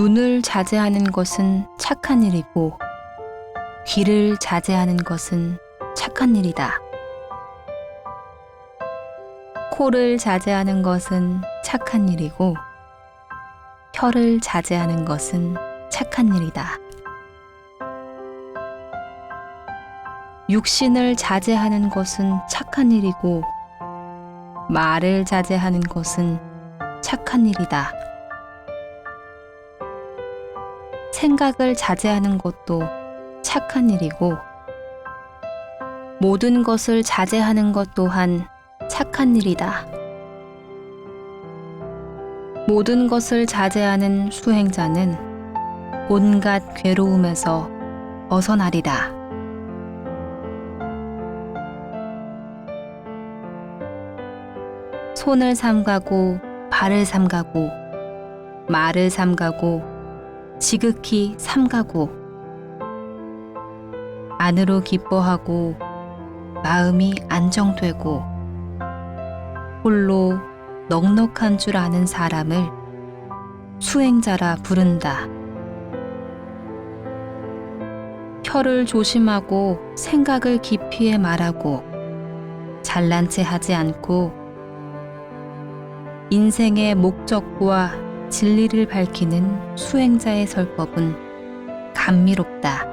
눈을 자제하는 것은 착한 일이고 귀를 자제하는 것은 착한 일이다. 코를 자제하는 것은 착한 일이고 혀를 자제하는 것은 착한 일이다. 육신을 자제하는 것은 착한 일이고 말을 자제하는 것은 착한 일이다. 생각을 자제하는 것도 착한 일이고 모든 것을 자제하는 것 또한 착한 일이다. 모든 것을 자제하는 수행자는 온갖 괴로움에서 벗어나리라. 손을 삼가고 발을 삼가고 말을 삼가고 지극히 삼가고 안으로 기뻐하고 마음이 안정되고 홀로 넉넉한 줄 아는 사람을 수행자라 부른다. 혀를 조심하고 생각을 깊이에 말하고 잘난 체 하지 않고 인생의 목적과 진리를 밝히는 수행자의 설법은 감미롭다.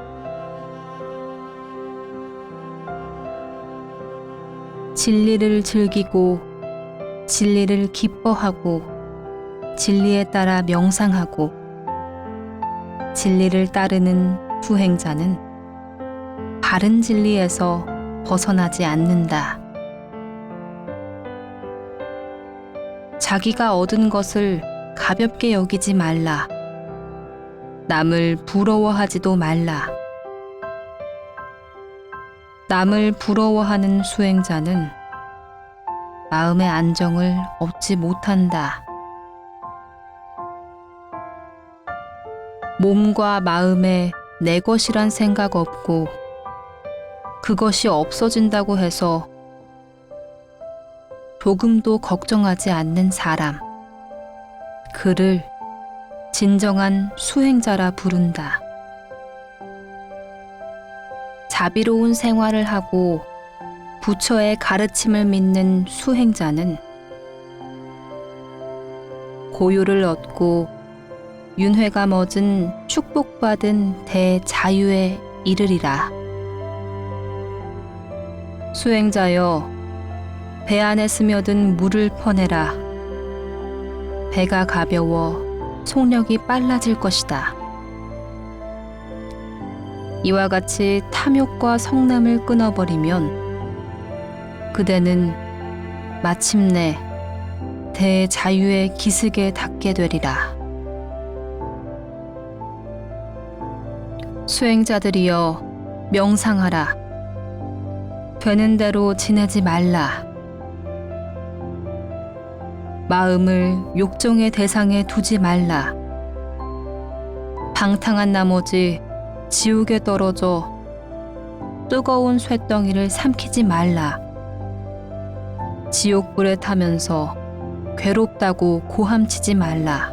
진리를 즐기고 진리를 기뻐하고 진리에 따라 명상하고 진리를 따르는 수행자는 바른 진리에서 벗어나지 않는다. 자기가 얻은 것을 가볍게 여기지 말라. 남을 부러워하지도 말라. 남을 부러워하는 수행자는 마음의 안정을 얻지 못한다. 몸과 마음에 내 것이란 생각 없고 그것이 없어진다고 해서 조금도 걱정하지 않는 사람. 그를 진정한 수행자라 부른다. 자비로운 생활을 하고 부처의 가르침을 믿는 수행자는 고요를 얻고 윤회가 멎은 축복받은 대자유에 이르리라. 수행자여, 배 안에 스며든 물을 퍼내라. 배가 가벼워 속력이 빨라질 것이다. 이와 같이 탐욕과 성남을 끊어버리면 그대는 마침내 대자유의 기슭에 닿게 되리라. 수행자들이여 명상하라. 되는 대로 지내지 말라. 마음을 욕정의 대상에 두지 말라. 방탕한 나머지 지옥에 떨어져 뜨거운 쇳덩이를 삼키지 말라. 지옥불에 타면서 괴롭다고 고함치지 말라.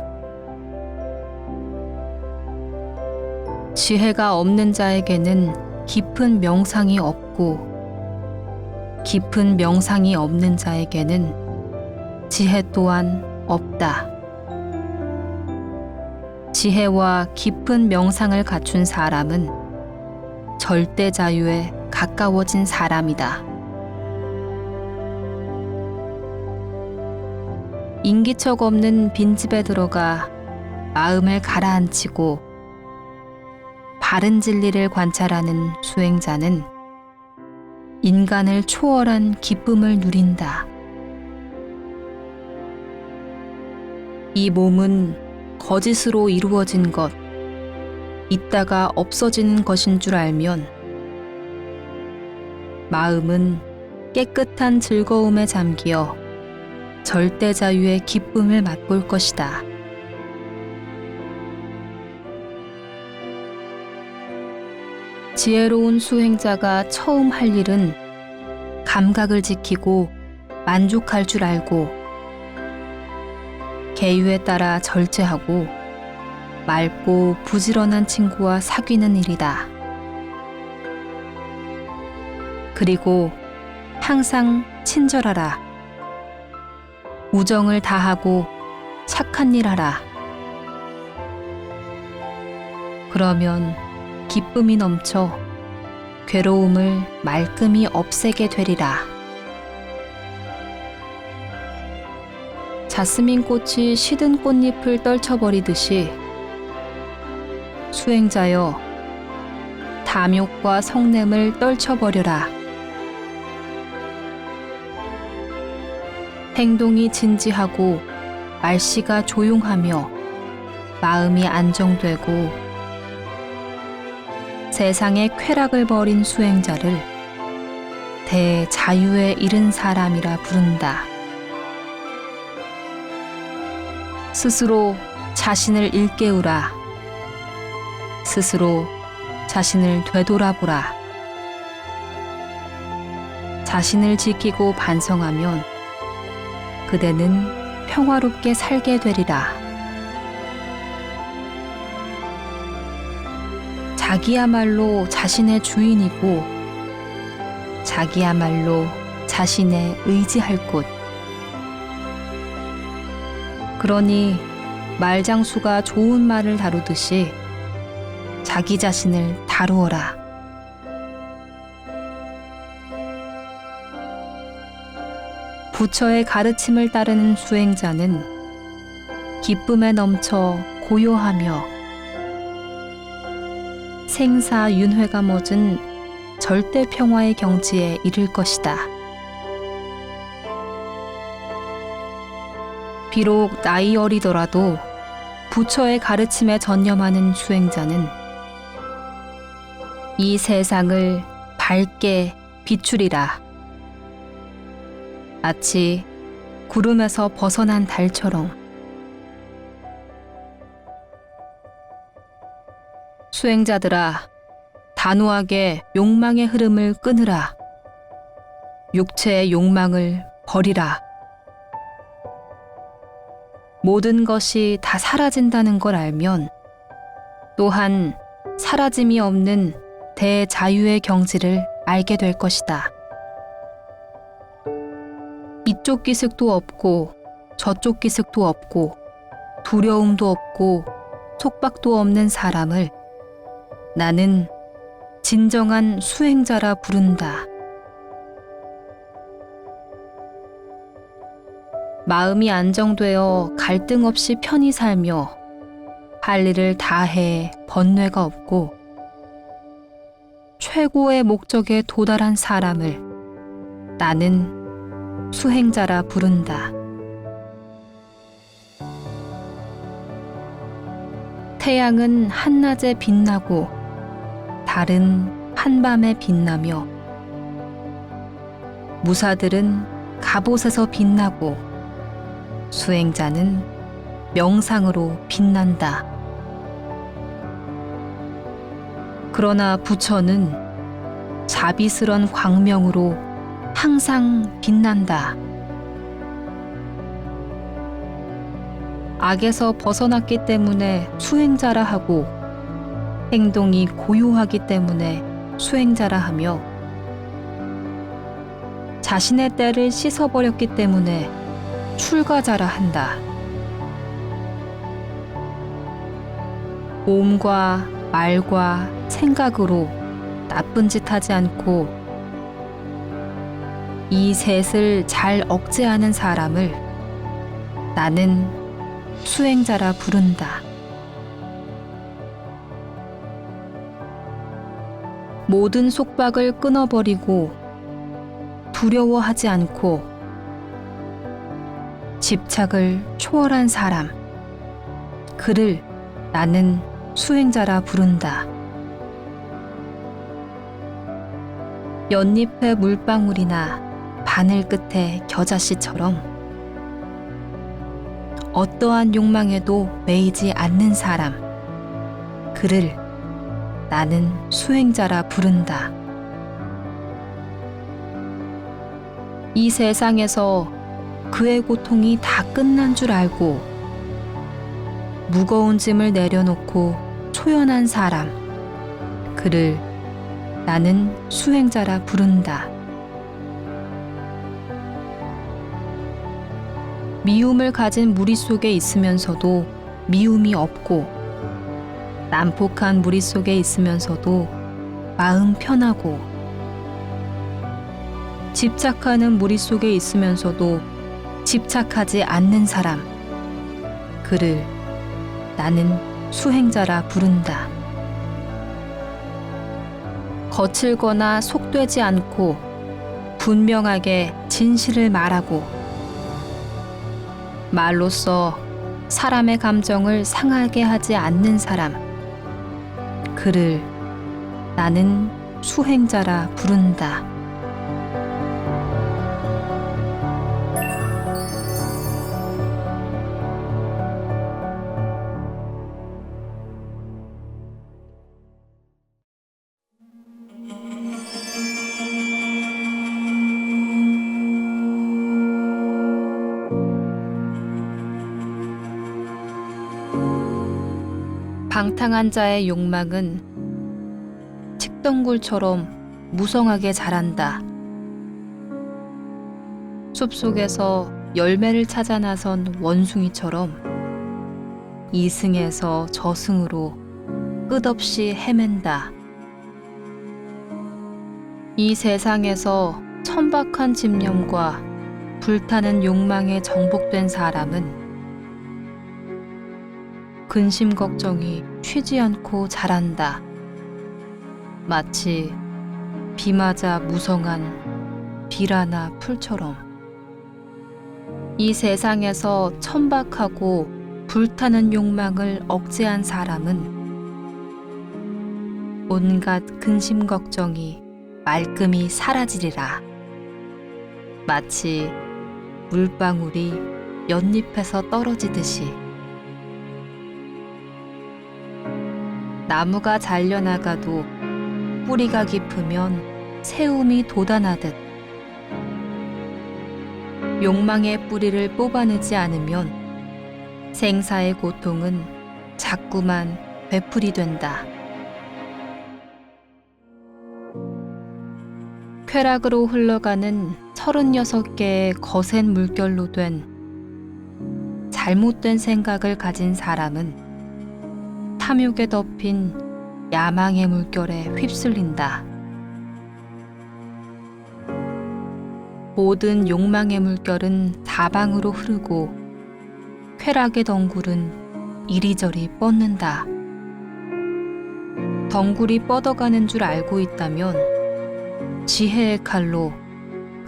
지혜가 없는 자에게는 깊은 명상이 없고, 깊은 명상이 없는 자에게는 지혜 또한 없다. 지혜와 깊은 명상을 갖춘 사람은 절대 자유에 가까워진 사람이다. 인기척 없는 빈집에 들어가 마음을 가라앉히고 바른 진리를 관찰하는 수행자는 인간을 초월한 기쁨을 누린다. 이 몸은 거짓으로 이루어진 것, 있다가 없어지는 것인 줄 알면 마음은 깨끗한 즐거움에 잠기어 절대 자유의 기쁨을 맛볼 것이다. 지혜로운 수행자가 처음 할 일은 감각을 지키고 만족할 줄 알고 계율에 따라 절제하고 맑고 부지런한 친구와 사귀는 일이다. 그리고 항상 친절하라. 우정을 다하고 착한 일 하라. 그러면 기쁨이 넘쳐 괴로움을 말끔히 없애게 되리라. 자스민 꽃이 시든 꽃잎을 떨쳐버리듯이 수행자여 탐욕과 성냄을 떨쳐버려라. 행동이 진지하고 말씨가 조용하며 마음이 안정되고 세상의 쾌락을 버린 수행자를 대자유에 이른 사람이라 부른다. 스스로 자신을 일깨우라. 스스로 자신을 되돌아보라. 자신을 지키고 반성하면 그대는 평화롭게 살게 되리라. 자기야말로 자신의 주인이고 자기야말로 자신의 의지할 곳. 그러니 말장수가 좋은 말을 다루듯이 자기 자신을 다루어라. 부처의 가르침을 따르는 수행자는 기쁨에 넘쳐 고요하며 생사 윤회가 멎은 절대 평화의 경지에 이를 것이다. 비록 나이 어리더라도 부처의 가르침에 전념하는 수행자는 이 세상을 밝게 비추리라. 마치 구름에서 벗어난 달처럼 수행자들아 단호하게 욕망의 흐름을 끊으라. 육체의 욕망을 버리라. 모든 것이 다 사라진다는 걸 알면 또한 사라짐이 없는 대자유의 경지를 알게 될 것이다. 이쪽 기색도 없고 저쪽 기색도 없고 두려움도 없고 속박도 없는 사람을 나는 진정한 수행자라 부른다. 마음이 안정되어 갈등 없이 편히 살며 할 일을 다해 번뇌가 없고 최고의 목적에 도달한 사람을 나는 수행자라 부른다. 태양은 한낮에 빛나고 달은 한밤에 빛나며 무사들은 갑옷에서 빛나고 수행자는 명상으로 빛난다. 그러나 부처는 자비스런 광명으로 항상 빛난다. 악에서 벗어났기 때문에 수행자라 하고 행동이 고요하기 때문에 수행자라 하며 자신의 때를 씻어버렸기 때문에 출가자라 한다. 몸과 말과 생각으로 나쁜 짓 하지 않고 이 셋을 잘 억제하는 사람을 나는 수행자라 부른다. 모든 속박을 끊어버리고 두려워하지 않고 집착을 초월한 사람. 그를 나는 수행자라 부른다. 연잎의 물방울이나 바늘 끝에 겨자씨처럼 어떠한 욕망에도 매이지 않는 사람. 그를 나는 수행자라 부른다. 이 세상에서 그의 고통이 다 끝난 줄 알고 무거운 짐을 내려놓고 초연한 사람. 그를 나는 수행자라 부른다. 미움을 가진 무리 속에 있으면서도 미움이 없고 난폭한 무리 속에 있으면서도 마음 편하고 집착하는 무리 속에 있으면서도 집착하지 않는 사람 그를 나는 수행자라 부른다. 거칠거나 속되지 않고 분명하게 진실을 말하고 말로써 사람의 감정을 상하게 하지 않는 사람 그를 나는 수행자라 부른다. 방탕한 자의 욕망은 칡덩굴처럼 무성하게 자란다. 숲속에서 열매를 찾아 나선 원숭이처럼 이승에서 저승으로 끝없이 헤맨다. 이 세상에서 천박한 집념과 불타는 욕망에 정복된 사람은 근심 걱정이 쉬지 않고 자란다. 마치 비 맞아 무성한 비라나 풀처럼. 이 세상에서 천박하고 불타는 욕망을 억제한 사람은 온갖 근심 걱정이 말끔히 사라지리라. 마치 물방울이 연잎에서 떨어지듯이. 나무가 잘려나가도 뿌리가 깊으면 새움이 돋아나듯 욕망의 뿌리를 뽑아내지 않으면 생사의 고통은 자꾸만 되풀이 된다. 쾌락으로 흘러가는 36개의 거센 물결로 된 잘못된 생각을 가진 사람은 탐욕에 덮인 야망의 물결에 휩쓸린다. 모든 욕망의 물결은 다방으로 흐르고 쾌락의 덩굴은 이리저리 뻗는다. 덩굴이 뻗어가는 줄 알고 있다면 지혜의 칼로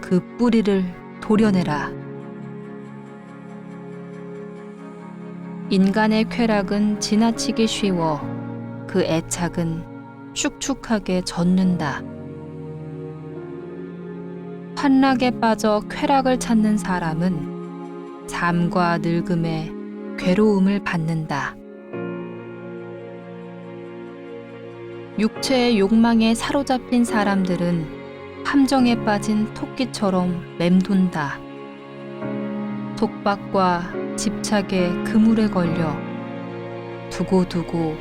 그 뿌리를 도려내라. 인간의 쾌락은 지나치기 쉬워 그 애착은 축축하게 젖는다. 환락에 빠져 쾌락을 찾는 사람은 삶과 늙음에 괴로움을 받는다. 육체의 욕망에 사로잡힌 사람들은 함정에 빠진 토끼처럼 맴돈다. 속박과 집착의 그물에 걸려 두고두고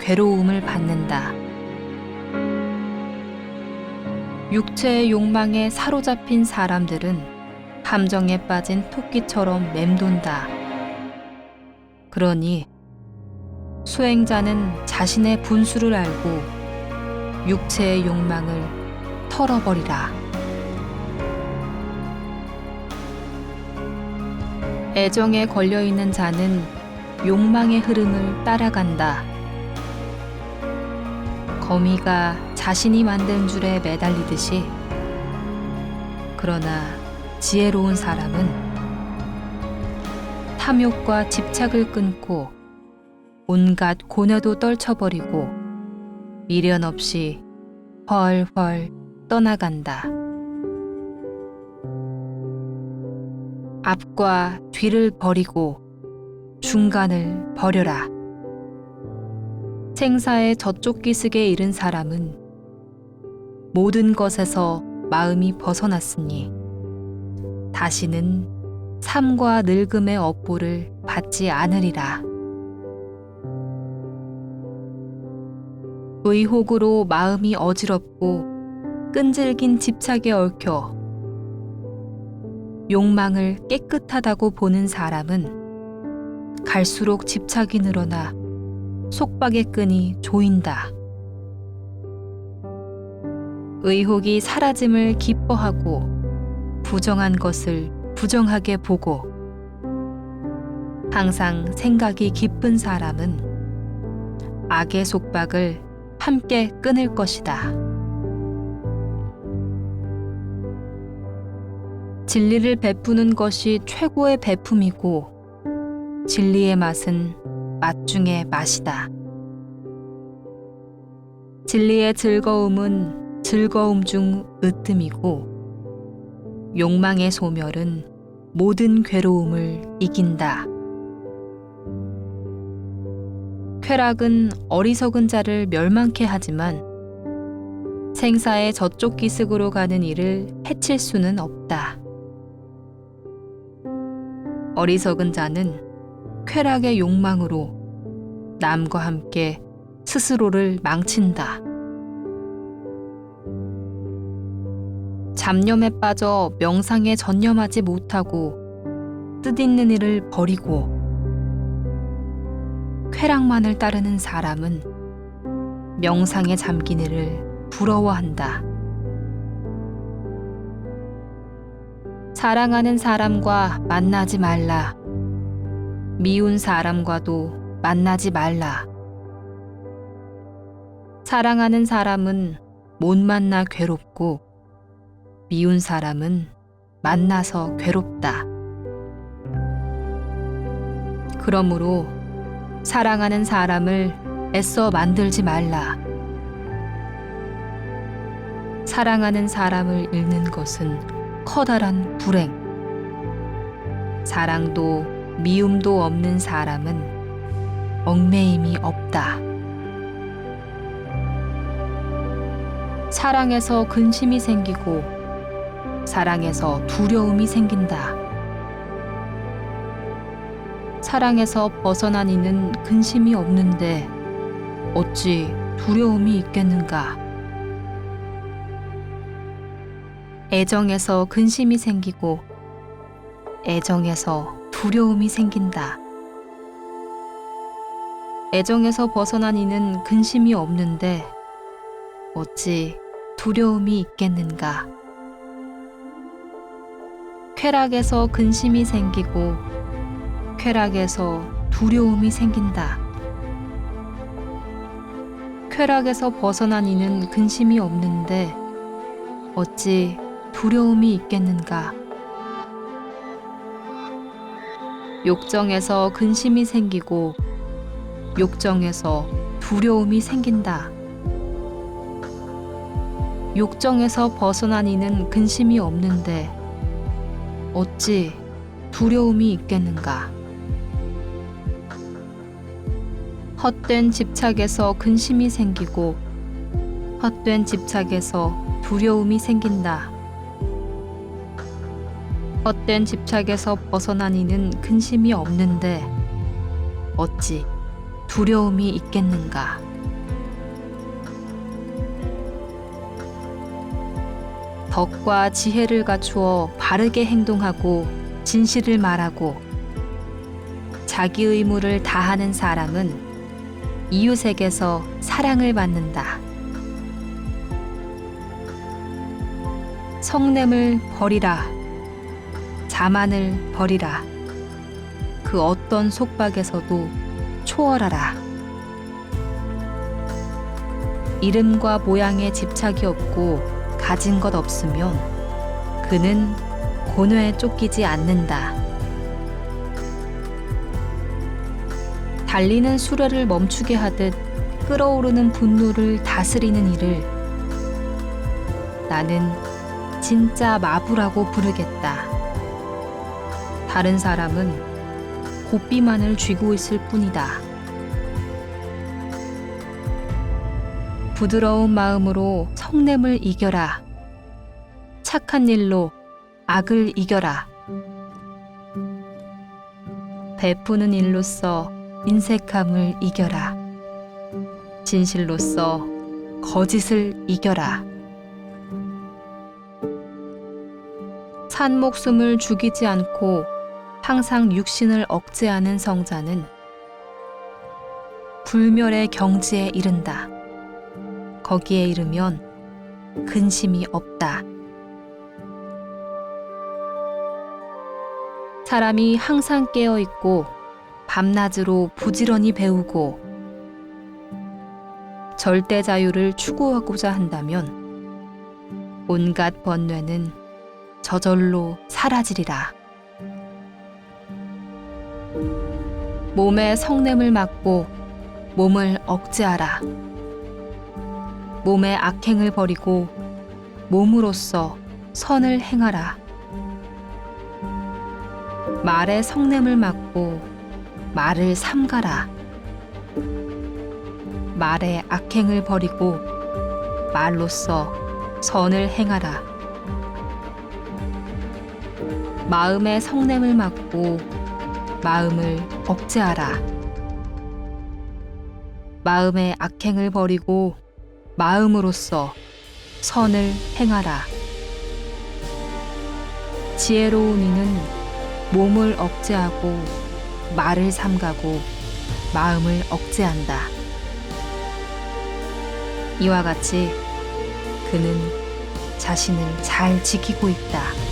괴로움을 받는다. 육체의 욕망에 사로잡힌 사람들은 함정에 빠진 토끼처럼 맴돈다. 그러니 수행자는 자신의 분수를 알고 육체의 욕망을 털어버리라. 애정에 걸려 있는 자는 욕망의 흐름을 따라간다. 거미가 자신이 만든 줄에 매달리듯이 그러나 지혜로운 사람은 탐욕과 집착을 끊고 온갖 고뇌도 떨쳐버리고 미련 없이 헐헐 떠나간다. 앞과 뒤를 버리고 중간을 버려라. 생사의 저쪽 기슭에 이른 사람은 모든 것에서 마음이 벗어났으니 다시는 삶과 늙음의 업보를 받지 않으리라. 의혹으로 마음이 어지럽고 끈질긴 집착에 얽혀 욕망을 깨끗하다고 보는 사람은 갈수록 집착이 늘어나 속박의 끈이 조인다. 의혹이 사라짐을 기뻐하고 부정한 것을 부정하게 보고 항상 생각이 깊은 사람은 악의 속박을 함께 끊을 것이다. 진리를 베푸는 것이 최고의 베품이고 진리의 맛은 맛 중의 맛이다. 진리의 즐거움은 즐거움 중 으뜸이고 욕망의 소멸은 모든 괴로움을 이긴다. 쾌락은 어리석은 자를 멸망케 하지만 생사의 저쪽 기슭으로 가는 이를 해칠 수는 없다. 어리석은 자는 쾌락의 욕망으로 남과 함께 스스로를 망친다. 잡념에 빠져 명상에 전념하지 못하고 뜻있는 일을 버리고 쾌락만을 따르는 사람은 명상에 잠긴 이를 부러워한다. 사랑하는 사람과 만나지 말라. 미운 사람과도 만나지 말라. 사랑하는 사람은 못 만나 괴롭고 미운 사람은 만나서 괴롭다. 그러므로 사랑하는 사람을 애써 만들지 말라. 사랑하는 사람을 잃는 것은 커다란 불행. 사랑도 미움도 없는 사람은 얽매임이 없다. 사랑에서 근심이 생기고 사랑에서 두려움이 생긴다. 사랑에서 벗어난 이는 근심이 없는데 어찌 두려움이 있겠는가? 애정에서 근심이 생기고 애정에서 두려움이 생긴다. 애정에서 벗어난 이는 근심이 없는데 어찌 두려움이 있겠는가? 쾌락에서 근심이 생기고 쾌락에서 두려움이 생긴다. 쾌락에서 벗어난 이는 근심이 없는데 어찌 두려움이 있겠는가? 욕정에서 근심이 생기고 욕정에서 두려움이 생긴다. 욕정에서 벗어난 이는 근심이 없는데 어찌 두려움이 있겠는가? 헛된 집착에서 근심이 생기고 헛된 집착에서 두려움이 생긴다. 헛된 집착에서 벗어난 이는 근심이 없는데 어찌 두려움이 있겠는가? 덕과 지혜를 갖추어 바르게 행동하고 진실을 말하고 자기 의무를 다하는 사람은 이웃에게서 사랑을 받는다. 성냄을 버리라. 자만을 버리라. 그 어떤 속박에서도 초월하라. 이름과 모양에 집착이 없고 가진 것 없으면 그는 고뇌에 쫓기지 않는다. 달리는 수레를 멈추게 하듯 끓어오르는 분노를 다스리는 일을 나는 진짜 마부라고 부르겠다. 다른 사람은 고삐만을 쥐고 있을 뿐이다. 부드러운 마음으로 성냄을 이겨라. 착한 일로 악을 이겨라. 베푸는 일로써 인색함을 이겨라. 진실로서 거짓을 이겨라. 산 목숨을 죽이지 않고 항상 육신을 억제하는 성자는 불멸의 경지에 이른다. 거기에 이르면 근심이 없다. 사람이 항상 깨어 있고 밤낮으로 부지런히 배우고 절대 자유를 추구하고자 한다면 온갖 번뇌는 저절로 사라지리라. 몸의 성냄을 막고 몸을 억제하라. 몸의 악행을 버리고 몸으로써 선을 행하라. 말의 성냄을 막고 말을 삼가라. 말의 악행을 버리고 말로써 선을 행하라. 마음의 성냄을 막고 마음을 억제하라. 마음의 악행을 버리고 마음으로써 선을 행하라. 지혜로운 이는 몸을 억제하고 말을 삼가고 마음을 억제한다. 이와 같이 그는 자신을 잘 지키고 있다.